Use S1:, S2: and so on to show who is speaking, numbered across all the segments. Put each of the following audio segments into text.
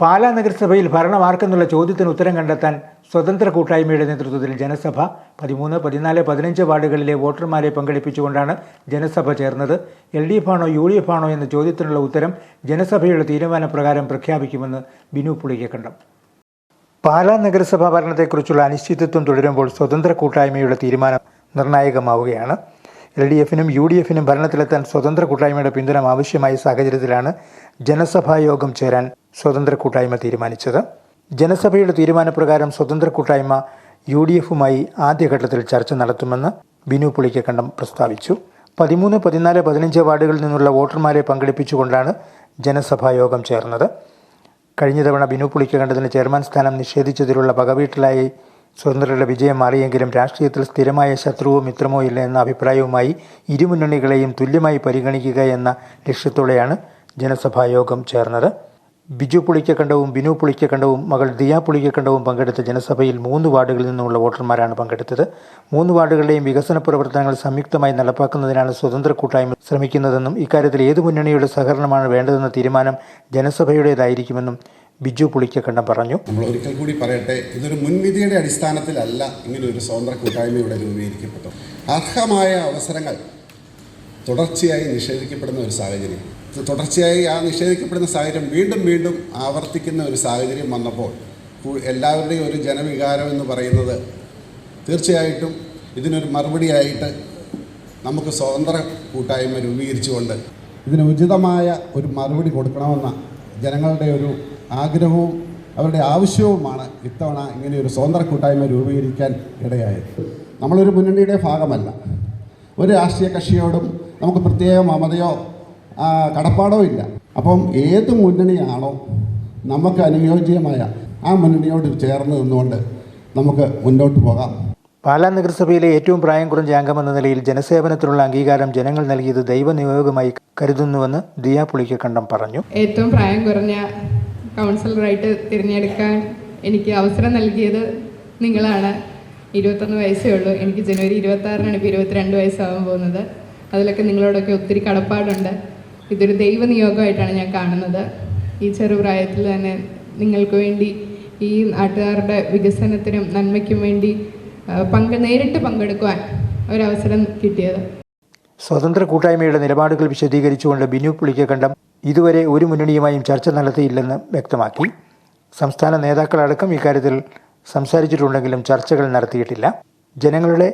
S1: പാലാ നഗരസഭയിൽ ഭരണം ആർക്കെന്നുള്ള ചോദ്യത്തിന് ഉത്തരം കണ്ടെത്താൻ സ്വതന്ത്ര കൂട്ടായ്മയുടെ നേതൃത്വത്തിൽ ജനസഭ പതിമൂന്ന് പതിനാല് പതിനഞ്ച് വാർഡുകളിലെ വോട്ടർമാരെ പങ്കെടുപ്പിച്ചുകൊണ്ടാണ് ജനസഭ ചേർന്നത്. എൽ ഡി എഫ് ആണോ യു ഡി എഫ് ആണോ എന്ന ചോദ്യത്തിനുള്ള ഉത്തരം ജനസഭയുടെ തീരുമാനപ്രകാരം പ്രഖ്യാപിക്കുമെന്ന് ബിനു പുളിക്കക്കണ്ടം പാലാ നഗരസഭാ ഭരണത്തെക്കുറിച്ചുള്ള അനിശ്ചിതത്വം തുടരുമ്പോൾ സ്വതന്ത്ര കൂട്ടായ്മയുടെ തീരുമാനം നിർണായകമാവുകയാണ്. എൽ ഡി എഫിനും യു ഡി എഫിനും ഭരണത്തിലെത്താൻ സ്വതന്ത്ര കൂട്ടായ്മയുടെ പിന്തുണ ആവശ്യമായ സാഹചര്യത്തിലാണ് ജനസഭാ യോഗം ചേരാൻ സ്വതന്ത്ര കൂട്ടായ്മ തീരുമാനിച്ചത്. ജനസഭയുടെ തീരുമാനപ്രകാരം സ്വതന്ത്ര കൂട്ടായ്മ യു ഡി എഫുമായി ആദ്യഘട്ടത്തിൽ ചർച്ച നടത്തുമെന്ന് ബിനു പുളിക്കക്കണ്ടം പ്രസ്താവിച്ചു. പതിമൂന്ന് പതിനാല് പതിനഞ്ച് വാർഡുകളിൽ നിന്നുള്ള വോട്ടർമാരെ പങ്കെടുപ്പിച്ചുകൊണ്ടാണ് ജനസഭാ യോഗം ചേർന്നത്. കഴിഞ്ഞ തവണ ബിനു പുളിക്കക്കണ്ടത്തിന് ചെയർമാൻ സ്ഥാനം നിഷേധിച്ചതിലുള്ള പകവീട്ടിലായി സ്വതന്ത്രരുടെ വിജയം മാറിയെങ്കിലും രാഷ്ട്രീയത്തിൽ സ്ഥിരമായ ശത്രുവോ മിത്രമോ ഇല്ല എന്ന അഭിപ്രായവുമായി ഇരുമുന്നണികളെയും തുല്യമായി പരിഗണിക്കുക എന്ന ലക്ഷ്യത്തോടെയാണ് ജനസഭാ യോഗം ചേർന്നത്. ബിജു പുളിക്കക്കണ്ടവും ബിനു പുളിക്കക്കണ്ടവും മകൾ ദിയ പുളിക്കക്കണ്ടവും പങ്കെടുത്ത ജനസഭയിൽ മൂന്ന് വാർഡുകളിൽ നിന്നുള്ള വോട്ടർമാരാണ് പങ്കെടുത്തത്. മൂന്ന് വാർഡുകളുടെയും വികസന പ്രവർത്തനങ്ങൾ സംയുക്തമായി നടപ്പാക്കുന്നതിനാണ് സ്വതന്ത്ര കൂട്ടായ്മ ശ്രമിക്കുന്നതെന്നും ഇക്കാര്യത്തിൽ ഏത് മുന്നണിയുടെ സഹകരണമാണ് വേണ്ടതെന്ന തീരുമാനം ജനസഭയുടേതായിരിക്കുമെന്നും ബിജു പുളിക്കക്കണ്ടം പറഞ്ഞു.
S2: നമ്മൾ ഒരിക്കൽ കൂടി പറയട്ടെ ഇതൊരു മുൻവിധിയുടെ അടിസ്ഥാനത്തിലല്ല ഇങ്ങനെ ഒരു സ്വതന്ത്ര കൂട്ടായ്മയുടെ രൂപീകരിക്കപ്പെട്ടു അർഹമായ അവസരങ്ങൾ തുടർച്ചയായി നിഷേധിക്കപ്പെടുന്ന ഒരു സാഹചര്യം. തുടർച്ചയായി ആ നിഷേധിക്കപ്പെടുന്ന സാഹചര്യം വീണ്ടും വീണ്ടും ആവർത്തിക്കുന്ന ഒരു സാഹചര്യം വന്നപ്പോൾ എല്ലാവരുടെയും ഒരു ജനവികാരം എന്ന് പറയുന്നത് തീർച്ചയായിട്ടും ഇതിനൊരു മറുപടിയായിട്ട് നമുക്ക് സ്വതന്ത്ര കൂട്ടായ്മ രൂപീകരിച്ചുകൊണ്ട് ഇതിന് ഉചിതമായ ഒരു മറുപടി കൊടുക്കണമെന്ന ജനങ്ങളുടെ ഒരു ആഗ്രഹവും അവരുടെ ആവശ്യവുമാണ് ഇത്തവണ ഇങ്ങനെ ഒരു സ്വതന്ത്ര കൂട്ടായ്മ രൂപീകരിക്കാൻ ഇടയായത്. നമ്മളൊരു മുന്നണിയുടെ ഭാഗമല്ല. ഒരു രാഷ്ട്രീയ കക്ഷിയോടും നമുക്ക് പ്രത്യേക മമതയോ കടപ്പാടോ ഇല്ല. അപ്പം ഏത് മുന്നണിയാണോ നമുക്ക് അനുയോജ്യമായ ആ മുന്നണിയോട് ചേർന്ന് നിന്നുകൊണ്ട് നമുക്ക് മുന്നോട്ട് പോകാം.
S1: പാലാ നഗരസഭയിലെ ഏറ്റവും പ്രായം കുറഞ്ഞ അംഗമെന്ന നിലയിൽ ജനസേവനത്തിനുള്ള അംഗീകാരം ജനങ്ങൾ നൽകിയത് ദൈവനിയോഗമായി കരുതുന്നുവെന്ന് ദിയ പുളിക്കക്കണ്ടം പറഞ്ഞു.
S3: ഏറ്റവും പ്രായം കുറഞ്ഞ കൗൺസിലറായിട്ട് തിരഞ്ഞെടുക്കാൻ എനിക്ക് അവസരം നൽകിയത് നിങ്ങളാണ്. ഇരുപത്തൊന്ന് വയസ്സേ ഉള്ളൂ. എനിക്ക് ജനുവരി ഇരുപത്തി ആറിനാണ് ഇപ്പോൾ ഇരുപത്തിരണ്ട് വയസ്സാവാൻ പോകുന്നത്. അതിലൊക്കെ നിങ്ങളോടൊക്കെ ഒത്തിരി കടപ്പാടുണ്ട്. ഇതൊരു ദൈവനിയോഗമായിട്ടാണ് ഞാൻ കാണുന്നത്. ഈ ചെറുപ്രായത്തിൽ തന്നെ നിങ്ങൾക്ക് വേണ്ടി ഈ നാട്ടുകാരുടെ വികസനത്തിനും നന്മയ്ക്കും വേണ്ടി പങ്ക് നേരിട്ട് പങ്കെടുക്കുവാൻ ഒരവസരം കിട്ടിയത്.
S1: സ്വതന്ത്ര കൂട്ടായ്മയുടെ നിലപാടുകൾ വിശദീകരിച്ചുകൊണ്ട് ബിനു പുളിക്കക്കണ്ടം ഇതുവരെ ഒരു മുന്നണിയുമായും ചർച്ച നടത്തിയില്ലെന്ന് വ്യക്തമാക്കി. സംസ്ഥാന നേതാക്കളടക്കം ഇക്കാര്യത്തിൽ സംസാരിച്ചിട്ടുണ്ടെങ്കിലും ചർച്ചകൾ നടത്തിയിട്ടില്ല. ജനങ്ങളുടെ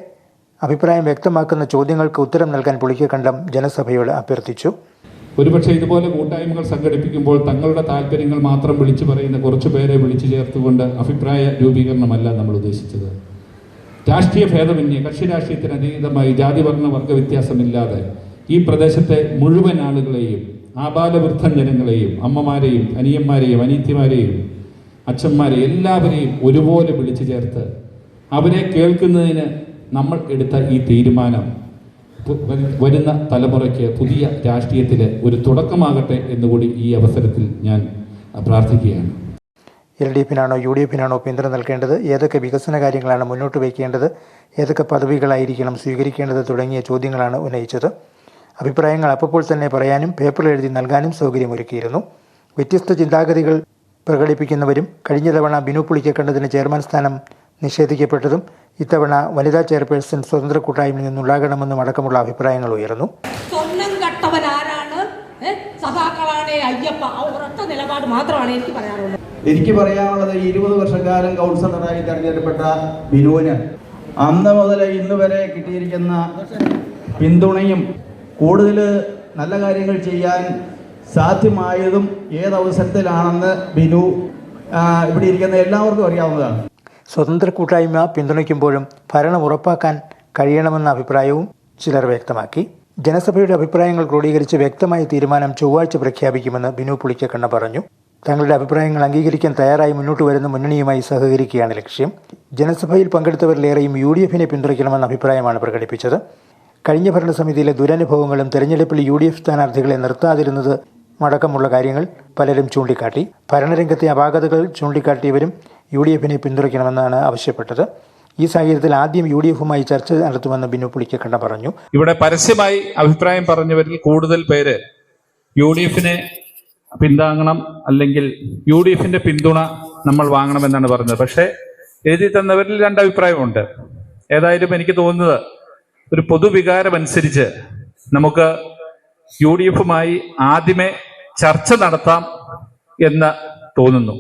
S1: അഭിപ്രായം വ്യക്തമാക്കുന്ന ചോദ്യങ്ങൾക്ക് ഉത്തരം നൽകാൻ പുളിക്കക്കണ്ടം ജനസഭയോട് അഭ്യർത്ഥിച്ചു.
S4: ഒരുപക്ഷെ ഇതുപോലെ കൂട്ടായ്മകൾ സംഘടിപ്പിക്കുമ്പോൾ തങ്ങളുടെ താല്പര്യങ്ങൾ മാത്രം വിളിച്ചു പറയുന്ന കുറച്ചു പേരെ വിളിച്ചു ചേർത്തുകൊണ്ട് അഭിപ്രായ രൂപീകരണമല്ല നമ്മൾ ഉദ്ദേശിച്ചത്. രാഷ്ട്രീയ ഭേദമന്യേ കക്ഷി രാഷ്ട്രീയത്തിന് അതീതമായി ജാതി വർണ വർഗ വ്യത്യാസമില്ലാതെ ഈ പ്രദേശത്തെ മുഴുവൻ ആളുകളെയും ആബാലവൃദ്ധം ജനങ്ങളെയും അമ്മമാരെയും അനിയന്മാരെയും അനീത്യമാരെയും അച്ഛന്മാരെയും എല്ലാവരെയും ഒരുപോലെ വിളിച്ചു ചേർത്ത് അവരെ കേൾക്കുന്നതിന് നമ്മൾ എടുത്ത ഈ തീരുമാനം വരുന്ന തലമുറയ്ക്ക് പുതിയ രാഷ്ട്രീയത്തിൽ ഒരു തുടക്കമാകട്ടെ എന്നുകൂടി ഈ അവസരത്തിൽ ഞാൻ പ്രാർത്ഥിക്കുകയാണ്.
S1: എൽ ഡി എഫിനാണോ യു ഡി എഫിനാണോ പിന്തുണ നൽകേണ്ടത്? ഏതൊക്കെ വികസന കാര്യങ്ങളാണ് മുന്നോട്ട് വയ്ക്കേണ്ടത്? ഏതൊക്കെ പദവികളായിരിക്കണം സ്വീകരിക്കേണ്ടത് തുടങ്ങിയ ചോദ്യങ്ങളാണ് ഉന്നയിച്ചത്. അഭിപ്രായങ്ങൾ അപ്പോൾ തന്നെ പറയാനും പേപ്പറിൽ എഴുതി നൽകാനും സൗകര്യമൊരുക്കിയിരുന്നു. വ്യത്യസ്ത ചിന്താഗതികൾ പ്രകടിപ്പിക്കുന്നവരും കഴിഞ്ഞ തവണ ബിനു പുളിക്കക്കണ്ടതിന് ചെയർമാൻ സ്ഥാനം നിഷേധിക്കപ്പെട്ടതും ഇത്തവണ വനിതാ ചെയർപേഴ്സൺ സ്വതന്ത്ര കൂട്ടായ്മയിൽ നിന്നുണ്ടാകണമെന്നും അടക്കമുള്ള അഭിപ്രായങ്ങൾ ഉയർന്നു.
S5: സ്വർണം കട്ടവൻ ആരാണ്? അയ്യപ്പ. ഒരൊറ്റ നിലപാട് മാത്രമാണ് എനിക്ക് പറയാനുള്ളത്.
S6: എനിക്ക് പറയാനുള്ളത് ഇരുപത് വർഷക്കാലം കൗൺസിലറായി തെരഞ്ഞെടുപ്പെട്ട ബിനുവിന് അന്ന് മുതൽ ഇന്ന് വരെ കിട്ടിയിരിക്കുന്ന പിന്തുണയും കൂടുതൽ നല്ല കാര്യങ്ങൾ ചെയ്യാൻ സാധ്യമായതും ഏതവസരത്തിലാണെന്ന് ബിനു ഇവിടെ ഇരിക്കുന്ന എല്ലാവർക്കും അറിയാവുന്നതാണ്.
S1: സ്വതന്ത്ര കൂട്ടായ്മ പിന്തുണയ്ക്കുമ്പോഴും ഭരണം ഉറപ്പാക്കാൻ കഴിയണമെന്ന അഭിപ്രായവും ചിലർ വ്യക്തമാക്കി. ജനസഭയുടെ അഭിപ്രായങ്ങൾ ക്രോഡീകരിച്ച് വ്യക്തമായ തീരുമാനം ചൊവ്വാഴ്ച പ്രഖ്യാപിക്കുമെന്ന് ബിനു പുളിക്കക്കണ്ണ പറഞ്ഞു. തങ്ങളുടെ അഭിപ്രായങ്ങൾ അംഗീകരിക്കാൻ തയ്യാറായി മുന്നോട്ട് വരുന്ന മുന്നണിയുമായി സഹകരിക്കുകയാണ് ലക്ഷ്യം. ജനസഭയിൽ പങ്കെടുത്തവരിലേറെയും യു ഡി എഫിനെ പിന്തുണയ്ക്കണമെന്ന അഭിപ്രായമാണ് പ്രകടിപ്പിച്ചത്. കഴിഞ്ഞ ഭരണസമിതിയിലെ ദുരനുഭവങ്ങളും തെരഞ്ഞെടുപ്പിൽ യു ഡി എഫ് സ്ഥാനാർത്ഥികളെ നിർത്താതിരുന്നത് അടക്കമുള്ള കാര്യങ്ങൾ പലരും ചൂണ്ടിക്കാട്ടി. ഭരണരംഗത്തെ അപാകതകൾ ചൂണ്ടിക്കാട്ടിയവരും യു ഡി എഫിനെ പിന്തുണയ്ക്കണമെന്നാണ് ആവശ്യപ്പെട്ടത്. ഈ സാഹചര്യത്തിൽ ആദ്യം യു ഡി എഫുമായി ചർച്ച നടത്തുമെന്ന് ബിനു പുളിക്കക്കണ്ണ പറഞ്ഞു.
S4: ഇവിടെ പരസ്യമായി അഭിപ്രായം പറഞ്ഞവരിൽ കൂടുതൽ പേര് യു ഡി എഫിനെ പിന്താങ്ങണം അല്ലെങ്കിൽ യു ഡി എഫിന്റെ പിന്തുണ നമ്മൾ വാങ്ങണമെന്നാണ് പറഞ്ഞത്. പക്ഷേ എഴുതി തന്നവരിൽ രണ്ട് അഭിപ്രായമുണ്ട് ഏതായാലും എനിക്ക് തോന്നുന്നത് ഒരു പൊതുവികാരം അനുസരിച്ച് നമുക്ക് യു ഡി എഫുമായി ആദ്യമേ ചർച്ച നടത്താം എന്ന് തോന്നുന്നു.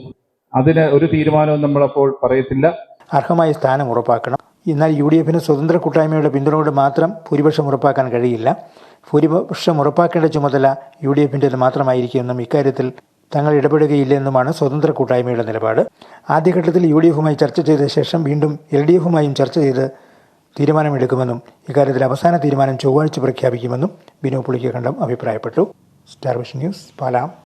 S4: അതിന് ഒരു തീരുമാനവും നമ്മളപ്പോൾ പറയത്തില്ല.
S1: അർഹമായ സ്ഥാനം ഉറപ്പാക്കണം. എന്നാൽ യു ഡി എഫിന് സ്വതന്ത്ര കൂട്ടായ്മയുടെ പിന്തുണ കൊണ്ട് മാത്രം ഭൂരിപക്ഷം ഉറപ്പാക്കാൻ കഴിയില്ല. ഭൂരിപക്ഷം ഉറപ്പാക്കേണ്ട ചുമതല യു ഡി എഫിന്റേത് മാത്രമായിരിക്കുമെന്നും ഇക്കാര്യത്തിൽ തങ്ങൾ ഇടപെടുകയില്ലെന്നുമാണ് സ്വതന്ത്ര കൂട്ടായ്മയുടെ നിലപാട്. ആദ്യഘട്ടത്തിൽ യു ഡി എഫുമായി ചർച്ച ചെയ്ത ശേഷം വീണ്ടും എൽ ഡി എഫുമായും ചർച്ച ചെയ്ത് തീരുമാനമെടുക്കുമെന്നും ഇക്കാര്യത്തിൽ അവസാന തീരുമാനം ചൊവ്വാഴ്ച പ്രഖ്യാപിക്കുമെന്നും ബിനോ പുളിക്കകണ്ഠം അഭിപ്രായപ്പെട്ടു. സ്റ്റാർവിഷ് ന്യൂസ് പാലാം.